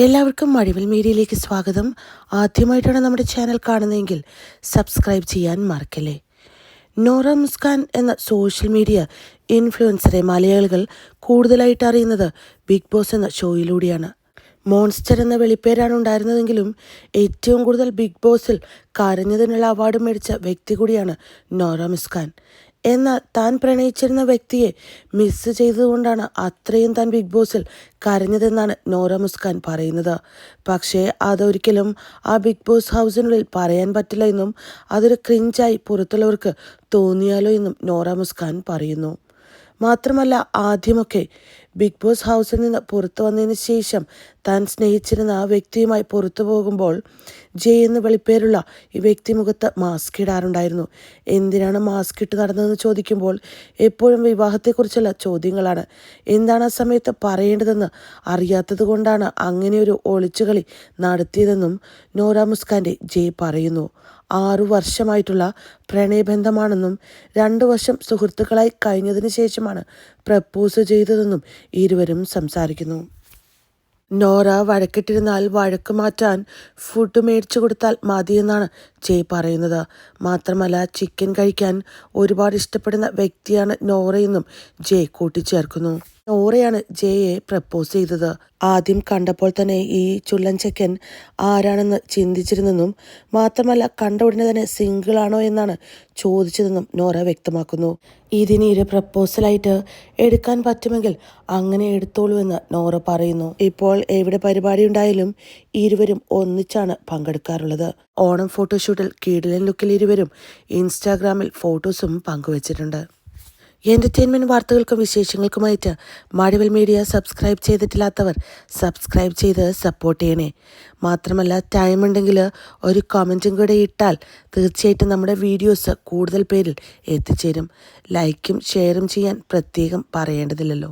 എല്ലാവർക്കും മഴവിൽ മീഡിയയിലേക്ക് സ്വാഗതം. ആദ്യമായിട്ടാണ് നമ്മുടെ ചാനൽ കാണുന്നതെങ്കിൽ സബ്സ്ക്രൈബ് ചെയ്യാൻ മറക്കല്ലേ. നോറ മുസ്കാൻ എന്ന സോഷ്യൽ മീഡിയ ഇൻഫ്ലുവൻസറെ മലയാളികൾ കൂടുതലായിട്ട് അറിയുന്നത് ബിഗ് ബോസ് എന്ന ഷോയിലൂടെയാണ്. മോൺസ്റ്റർ എന്ന വെളിപ്പേരാണ് ഉണ്ടായിരുന്നതെങ്കിലും ഏറ്റവും കൂടുതൽ ബിഗ് ബോസിൽ കരഞ്ഞതിനുള്ള അവാർഡ് മേടിച്ച വ്യക്തി കൂടിയാണ് നോറ മുസ്കാൻ. എന്നാൽ താൻ പ്രണയിച്ചിരുന്ന വ്യക്തിയെ മിസ് ചെയ്തതുകൊണ്ടാണ് അത്രയും താൻ ബിഗ് ബോസിൽ കരഞ്ഞതെന്നാണ് നോറ മുസ്കാൻ പറയുന്നത്. പക്ഷേ അതൊരിക്കലും ആ ബിഗ് ബോസ് ഹൗസിനുള്ളിൽ പറയാൻ പറ്റില്ല എന്നും അതൊരു ക്രിഞ്ചായി പുറത്തുള്ളവർക്ക് തോന്നിയാലോ എന്നും നോറ മുസ്കാൻ പറയുന്നു. മാത്രമല്ല ആദ്യമൊക്കെ ബിഗ് ബോസ് ഹൗസിൽ നിന്ന് പുറത്തു വന്നതിന് ശേഷം താൻ സ്നേഹിച്ചിരുന്ന ആ വ്യക്തിയുമായി പുറത്തു പോകുമ്പോൾ ജയ് എന്ന് വെളിപ്പേരുള്ള ഈ വ്യക്തി മുഖത്ത് മാസ്ക് ഇടാറുണ്ടായിരുന്നു. എന്തിനാണ് മാസ്ക് ഇട്ട് നടന്നതെന്ന് ചോദിക്കുമ്പോൾ എപ്പോഴും വിവാഹത്തെക്കുറിച്ചുള്ള ചോദ്യങ്ങളാണ്. എന്താണ് ആ സമയത്ത് പറയേണ്ടതെന്ന് അറിയാത്തത് കൊണ്ടാണ് അങ്ങനെയൊരു ഒളിച്ചുകളി നടത്തിയതെന്നും നോറ മുസ്കാന്റെ ജയ് പറയുന്നു. ആറു വർഷമായിട്ടുള്ള പ്രണയബന്ധമാണെന്നും രണ്ടു വർഷം സുഹൃത്തുക്കളായി കഴിഞ്ഞതിന് ശേഷമാണ് പ്രപ്പോസ് ചെയ്തതെന്നും ഇരുവരും സംസാരിക്കുന്നു. നോറ വഴക്കിട്ടിരുന്നാൽ വഴക്ക് മാറ്റാൻ ഫുഡ് മേടിച്ചു കൊടുത്താൽ മതിയെന്നാണ് ജയ് പറയുന്നത്. മാത്രമല്ല ചിക്കൻ കഴിക്കാൻ ഒരുപാട് ഇഷ്ടപ്പെടുന്ന വ്യക്തിയാണ് നോറയെന്നും ജയ് കൂട്ടിച്ചേർക്കുന്നു. നോറയാണ് ജയയെ പ്രപ്പോസ് ചെയ്തത്. ആദ്യം കണ്ടപ്പോൾ തന്നെ ഈ ചുള്ളൻ ചെക്കൻ ആരാണെന്ന് ചിന്തിച്ചിരുന്നെന്നും മാത്രമല്ല കണ്ട ഉടനെ തന്നെ സിംഗിൾ ആണോ എന്നാണ് ചോദിച്ചതെന്നും നോറ വ്യക്തമാക്കുന്നു. ഇതിന് ഒരു പ്രപ്പോസലായിട്ട് എടുക്കാൻ പറ്റുമെങ്കിൽ അങ്ങനെ എടുത്തോളൂ എന്ന് നോറ പറയുന്നു. ഇപ്പോൾ എവിടെ പരിപാടി ഉണ്ടായാലും ഇരുവരും ഒന്നിച്ചാണ് പങ്കെടുക്കാറുള്ളത്. ഓണം ഫോട്ടോഷൂട്ടിൽ കീടിലൻ ലുക്കിൽ ഇരുവരും ഇൻസ്റ്റാഗ്രാമിൽ ഫോട്ടോസും പങ്കുവച്ചിട്ടുണ്ട്. എന്റർടൈൻമെന്റ് വാർത്തകൾക്കും വിശേഷങ്ങൾക്കുമായിട്ട് മാഡിവൽ മീഡിയ സബ്സ്ക്രൈബ് ചെയ്തിട്ടില്ലാത്തവർ സബ്സ്ക്രൈബ് ചെയ്ത് സപ്പോർട്ട് ചെയ്യണേ. മാത്രമല്ല ടൈം ഉണ്ടെങ്കിൽ ഒരു കമന്റും കൂടെ ഇട്ടാൽ തീർച്ചയായിട്ടും നമ്മുടെ വീഡിയോസ് കൂടുതൽ പേരിൽ എത്തിച്ചേരും. ലൈക്കും ഷെയറും ചെയ്യാൻ പ്രത്യേകം പറയേണ്ടതില്ലല്ലോ.